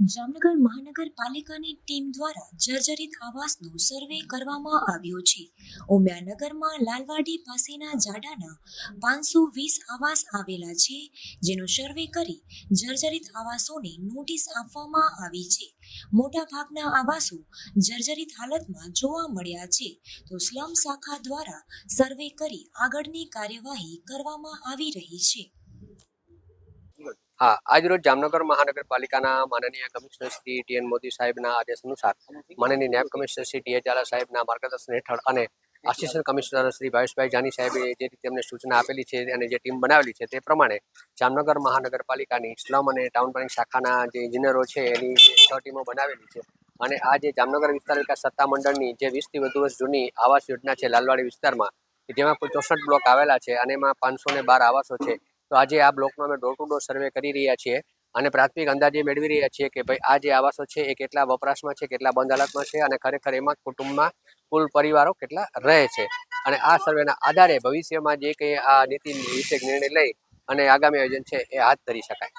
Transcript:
જામનગર મહાનગરપાલિકાની ટીમ દ્વારા જર્જરિત આવાસનો સર્વે કરવામાં આવ્યો છે. ઉમિયાનગરમાં લાલવાડી પાસેના જાડાના પાંચસો વીસ આવાસ આવેલા છે, જેનો સર્વે કરી જર્જરિત આવાસોને નોટિસ આપવામાં આવી છે. મોટાભાગના આવાસો જર્જરિત હાલતમાં જોવા મળ્યા છે, તો સ્લમ શાખા દ્વારા સર્વે કરી આગળની કાર્યવાહી કરવામાં આવી રહી છે. હા આજરોજ જામનગર મહાનગરપાલિકાના માનનીય કમિશનર શ્રી ટી મોદી સાહેબના આદેશ અનુસાર માનનીય નાયબ commissioner Shri T A Zala સાહેબના માર્ગદર્શન હેઠળ અને આસિસ્ટન્ટ કમિશનર શ્રી ભાવેશભાઈ જાની સાહેબે જે રીતે અમને સૂચના આપેલી છે અને જે ટીમ બનાવેલી છે તે પ્રમાણે જામનગર મહાનગરપાલિકાની સ્લમ અને ટાઉન પ્લાનિંગ શાખાના જે ઇજનેરો છે એની જે છ ટીમો બનાવેલી છે અને આ જે જામનગર વિસ્તાર વિકાસ સત્તા મંડળની જે વીસથી વધુ વર્ષ જૂની આવાસ યોજના છે લાલવાડી વિસ્તારમાં જેમાં કુલ ચોસઠ બ્લોક આવેલા છે અને એમાં પાંચસો ને બાર આવાસો છે. તો આજે આ બ્લોકનો અમે ડોર ટુ ડોર સર્વે કરી રહ્યા છીએ અને પ્રાથમિક અંદાજે મેળવી રહ્યા છીએ કે ભાઈ આ જે આવાસો છે એ કેટલા વપરાશમાં છે, કેટલા બંધ હાલતમાં છે અને ખરેખર એમાં કુટુંબમાં કુલ પરિવારો કેટલા રહે છે. અને આ સર્વેના આધારે ભવિષ્યમાં જે કંઈ આ નીતિ વિશે નિર્ણય લઈ અને આગામી આયોજન છે એ હાથ ધરી શકાય.